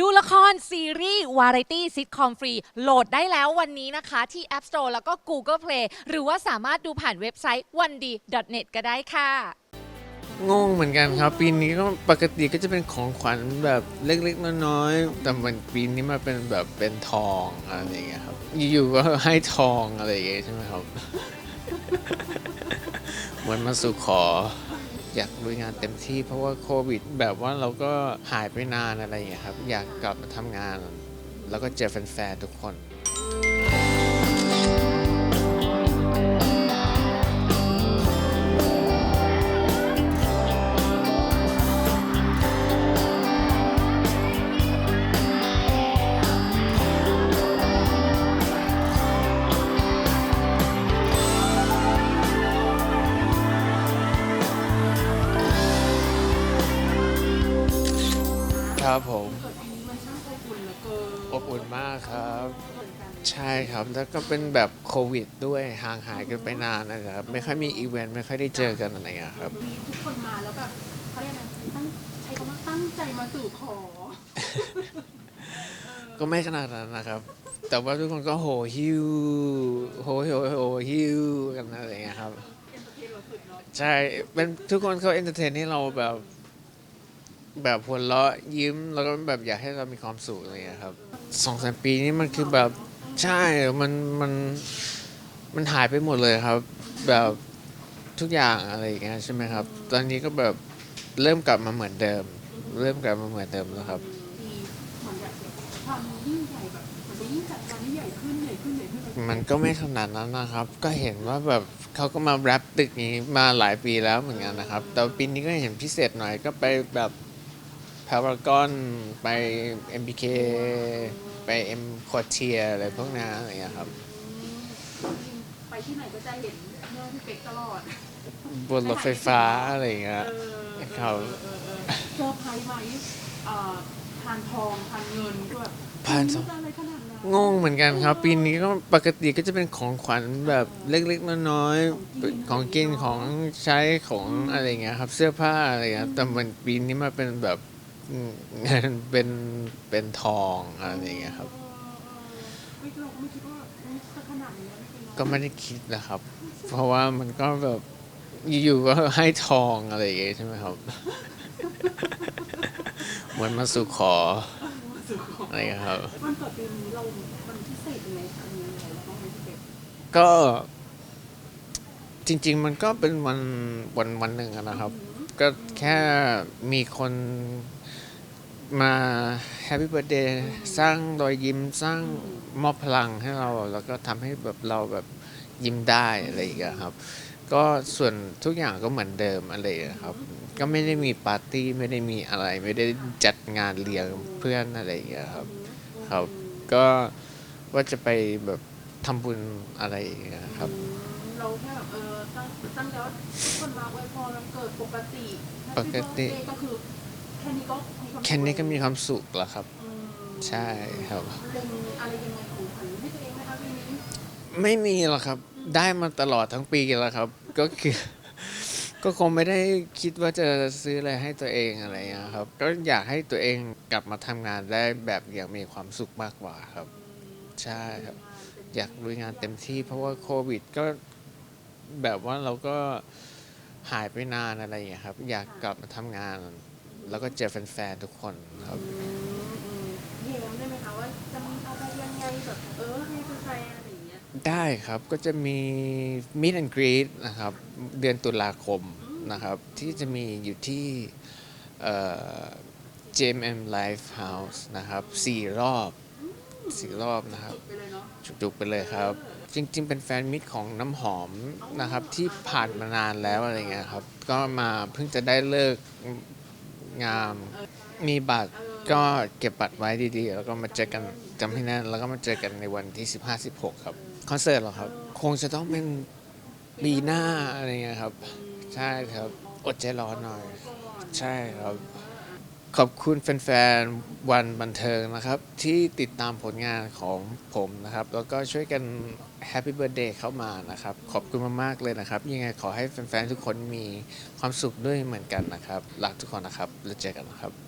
ดูละครซีรีส์วาไรตี้ซิทคอมฟรีโหลดได้แล้ววันนี้นะคะที่ App Store แล้วก็ Google Play หรือว่าสามารถดูผ่านเว็บไซต์ o n e d net ก็ได้ค่ะ งงเหมือนกันครับ ปีนี้ก็ปกติก็จะเป็นของขวัญแบบเล็กๆน้อยๆแต่มันปีนี้มาเป็นแบบเป็นทองอะไรอย่างเงี้ยครับอยู่ๆก็ให้ทองอะไรอย่างเงี้ยใช่ไหมครับ เหมือนมาสู่ขอ อยากลุยงานเต็มที่เพราะว่าโควิด แบบว่าเราก็หายไปนานอะไรอย่างเงี้ยครับ อยากกลับมาทำงาน แล้วก็เจอแฟนๆทุกคน ครับผมเกิดปีนี้มันช่างอบอุ่นเหลือเกินอบอุ่นมากครับ เหมือนกันใช่ครับแล้วก็เป็นแบบโควิดด้วยห่างหายกันไปนานนะครับ ไม่ค่อยมีอีเวนต์ไม่ค่อยได้เจอกันอะไรอย่างเงี้ยครับ มีทุกคนมาแล้วแบบเขาเรียกอะไรตั้งใช้คำว่าตั้งใจมาสู่ขอ ก็ไม่ขนาดนั้นนะครับ แต่ว่าทุกคนก็โหฮิวโหโหโหฮิวกันอะไรอย่างเงี้ยครับ เอ็นเตอร์เทนเราสุดเนาะใช่เป็นทุกคนเขาเอนเตอร์เทนให้เราแบบ แบบหัวเราะยิ้ม แล้วก็แบบอยากให้เรามีความสุขอะไรเงี้ยครับสองสามปีนี้มันคือแบบใช่มันมันมันหายไปหมดเลยครับ แบบทุกอย่างอะไรอย่างเงี้ยใช่ไหมครับ ตอนนี้ก็แบบเริ่มกลับมาเหมือนเดิม เริ่มกลับมาเหมือนเดิมแล้วครับ มันจะยิ่งจัดการที่ใหญ่ขึ้นใหญ่ขึ้นใหญ่ขึ้นมันก็ไม่ขนาดนั้นนะครับ ก็เห็นว่าแบบเขาก็มาแรปตึกนี้มาหลายปีแล้วเหมือนกันนะครับ แต่ปีนี้ก็เห็นพิเศษหน่อยก็ไปแบบ พารากอนไป MBK ไป M q u a r t i e r อะไรพวกนั้นอะไรอย่างเงี้ยครับไปที่ไหนก็จะเห็นเมื่อพี่เป๊กตลอดบนรถไฟฟ้าอะไรอย่างเงี้ยเออครับเออเออเออเซอร์ไพรส์ไหมเอ่อทานทองทานเงินก็แบบพานทอง อะไรขนาดนั้นงงเหมือนกันครับ ปีนี้ก็ปกติก็จะเป็นของขวัญแบบเล็กๆน้อยๆของกินของใช้ของอะไรอย่างเงี้ยครับ เสื้อผ้าอะไรอย่างเงี้ยแต่มันปีนี้มาเป็นแบบอืม เป็นเป็นทองอะไรอย่างเงี้ยครับ ไม่เราก็ไม่คิดว่าจะขนาดนี้นะพี่เป๊กก็ไม่ได้คิดนะครับ เพราะว่ามันก็แบบอยู่ๆก็ให้ทองอะไรอย่างเงี้ยใช่ไหมครับ เหมือนมาสู่ขออะไรอย่างเงี้ยครับ วันเกิดปีนี้เรา มันพิเศษยังไงคะมีอะไรบ้างไหมพี่เป๊กก็จริง ๆ มันก็เป็นวันวันวันหนึ่งอะนะครับ ก็แค่มีคน มาแฮปปี้เบิร์ดเดย์สร้างรอยยิ้มสร้างมอบพลังให้เราแล้วก็ทำให้แบบเราแบบยิ้มได้อะไรอย่างเงี้ยครับ ก็ส่วนทุกอย่างก็เหมือนเดิมอะไรอย่างเงี้ยครับ ก็ไม่ได้มีปาร์ตี้ไม่ได้มีอะไรไม่ได้จัดงานเลี้ยงเพื่อนอะไรอย่างเงี้ยครับครับ ก็ว่าจะไปแบบทำบุญอะไรอย่างเงี้ยครับ เราแค่แบบเออตั้งตั้งแล้วทุกคนมาอวยพรวันเกิดปกติปกติ Happy birthday ก็คือแค่นี้ก็มีความสุขแค่นี้ก็มีความสุขแล้วครับ อืมใช่ครับเล็งอะไรยังไงของขวัญให้ตัวเองไหมคะปีนี้ไม่มีหรอกครับ ได้มาตลอดทั้งปีแล้วครับ ก็คือ ก็คงไม่ได้คิดว่าจะซื้ออะไรให้ตัวเองอะไรอย่างเงี้ยครับ ก็อยากให้ตัวเองกลับมาทำงานได้แบบอย่างมีความสุขมากกว่าครับ ใช่ครับ อยากลุยงานเต็มที่เพราะว่าโควิดก็แบบว่าเราก็หายไปนานอะไรอย่างเงี้ยครับ อยากกลับมาทำงาน แล้วก็เจอแฟนๆทุกคนครับอืมอืมเห็นได้ไหมคะว่าจะมีอะไรยังไงแบบเออให้แฟนๆอะไรอย่างเงี้ยได้ครับก็จะมี Meet and Greet นะครับ เดือนตุลาคมนะครับ ที่จะมีอยู่ที่เอ่อ JMM Live House นะครับสี่รอบสี่รอบนะครับ ไปเลยเนาะ จุกๆไปเลยครับ จริงๆ เป็นแฟนมิตรของน้ำหอมนะครับ ที่ผ่านมานานแล้วอะไรเงี้ยครับ ก็มาเพิ่งจะได้เลิก งาม มีบัตรก็เก็บบัตรไว้ดีๆ แล้วก็มาเจอกันจำให้แน่นแล้วก็มาเจอกันในวันที่ 15-16 ครับ คอนเสิร์ตเหรอครับ คงจะต้องเป็นปีหน้าอะไรเงี้ยครับ ใช่ครับ อดใจรอหน่อย ใช่ครับ ขอบคุณแฟนๆ วันบันเทิงนะครับ ที่ติดตามผลงานของผมนะครับ แล้วก็ช่วยกันแฮปปี้เบิร์ดเดย์เข้ามานะครับ ขอบคุณมากๆเลยนะครับ ยังไงขอให้แฟนๆ ทุกคนมีความสุขด้วยเหมือนกันนะครับรักทุกคนนะครับ แล้วเจอกันนะครับ